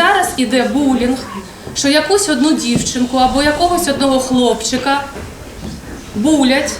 зараз іде булінг, що якусь одну дівчинку або якогось одного хлопчика булять,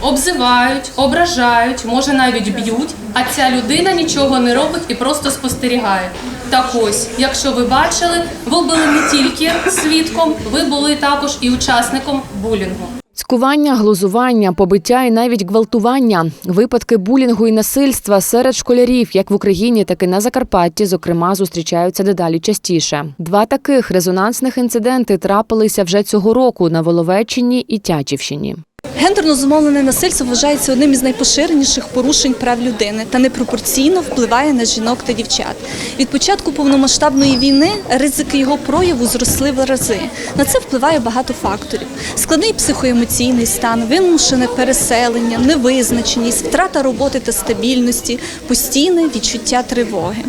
обзивають, ображають, може навіть б'ють, а ця людина нічого не робить і просто спостерігає. Так ось, якщо ви бачили, ви були не тільки свідком, ви були також і учасником булінгу. Цькування, глузування, побиття і навіть гвалтування. Випадки булінгу і насильства серед школярів, як в Україні, так і на Закарпатті, зокрема, зустрічаються дедалі частіше. Два таких резонансних інциденти трапилися вже цього року на Воловеччині і Тячівщині. Гендерно зумовлене насильство вважається одним із найпоширеніших порушень прав людини та непропорційно впливає на жінок та дівчат. Від початку повномасштабної війни ризики його прояву зросли в рази. На це впливає багато факторів: складний психоемоційний стан, вимушене переселення, невизначеність, втрата роботи та стабільності, постійне відчуття тривоги.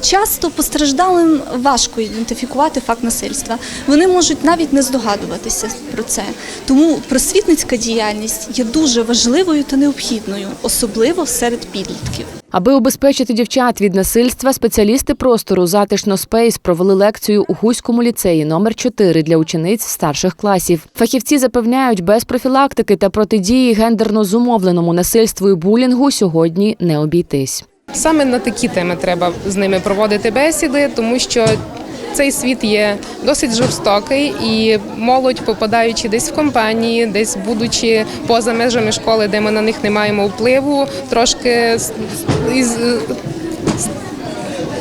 Часто постраждалим важко ідентифікувати факт насильства. Вони можуть навіть не здогадуватися про це. Тому просвітницька діяльність є дуже важливою та необхідною, особливо серед підлітків. Аби убезпечити дівчат від насильства, спеціалісти простору Затишно Спейс провели лекцію у Хуському ліцеї номер 4 для учениць старших класів. Фахівці запевняють, без профілактики та протидії гендерно зумовленому насильству і булінгу сьогодні не обійтись. Саме на такі теми треба з ними проводити бесіди, тому що цей світ є досить жорстокий, і молодь, попадаючи десь в компанії, десь будучи поза межами школи, де ми на них не маємо впливу, трошки.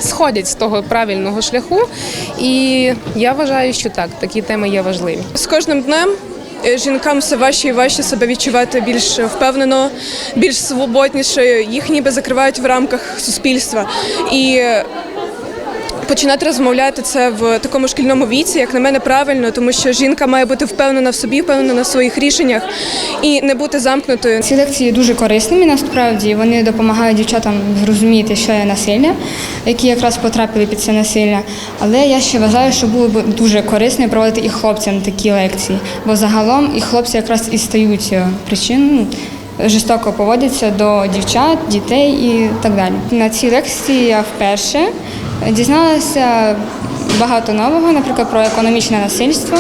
Сходять з того правильного шляху, і я вважаю, що так, такі теми є важливі. З кожним днем е, жінкам все важче і важче себе відчувати більш впевнено, більш свободніше. Їх ніби закривають в рамках суспільства. І починати розмовляти це в такому шкільному віці, як на мене, правильно, тому що жінка має бути впевнена в собі, впевнена в своїх рішеннях і не бути замкнутою. Ці лекції дуже корисними насправді. Вони допомагають дівчатам зрозуміти, що є насилля, які якраз потрапили під це насилля. Але я ще вважаю, що було б дуже корисно проводити і хлопцям такі лекції, бо загалом і хлопці якраз і стають е, причиною. Жорстоко поводяться до дівчат, дітей і так далі. На цій лекції я вперше дізналася багато нового, наприклад, про економічне насильство,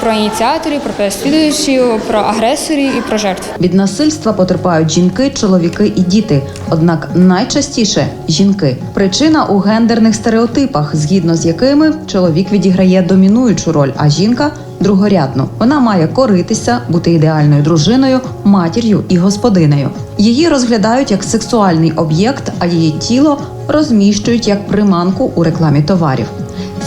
про ініціаторів, про переслідувачів, про агресорів і про жертв. Від насильства потерпають жінки, чоловіки і діти. Однак найчастіше жінки. Причина у гендерних стереотипах, згідно з якими чоловік відіграє домінуючу роль, а жінка другорядну. Вона має коритися, бути ідеальною дружиною, матір'ю і господинею. Її розглядають як сексуальний об'єкт, а її тіло розміщують як приманку у рекламі товарів.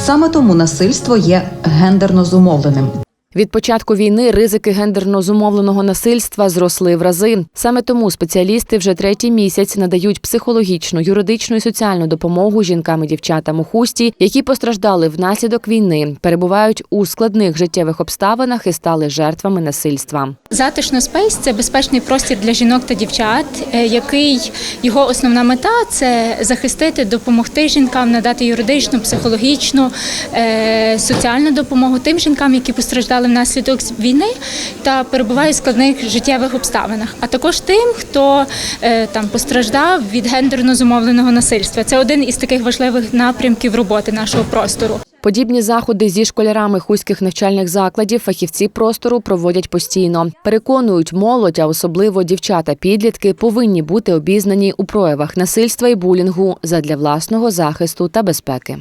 Саме тому насильство є гендерно зумовленим. Від початку війни ризики гендерно зумовленого насильства зросли в рази. Саме тому спеціалісти вже третій місяць надають психологічну, юридичну і соціальну допомогу жінкам і дівчатам у хусті, які постраждали внаслідок війни, перебувають у складних життєвих обставинах і стали жертвами насильства. Затишно спейс це безпечний простір для жінок та дівчат, е, який його основна мета це захистити, допомогти жінкам, надати юридичну, психологічну, е, соціальну допомогу тим жінкам, які постраждали внаслідок війни та перебувають в складних життєвих обставинах, а також тим, хто е, там постраждав від гендерно зумовленого насильства. Це один із таких важливих напрямків роботи нашого простору. Подібні заходи зі школярами хуських навчальних закладів фахівці простору проводять постійно. Переконують, молодь, а особливо дівчата-підлітки, повинні бути обізнані у проявах насильства і булінгу задля власного захисту та безпеки.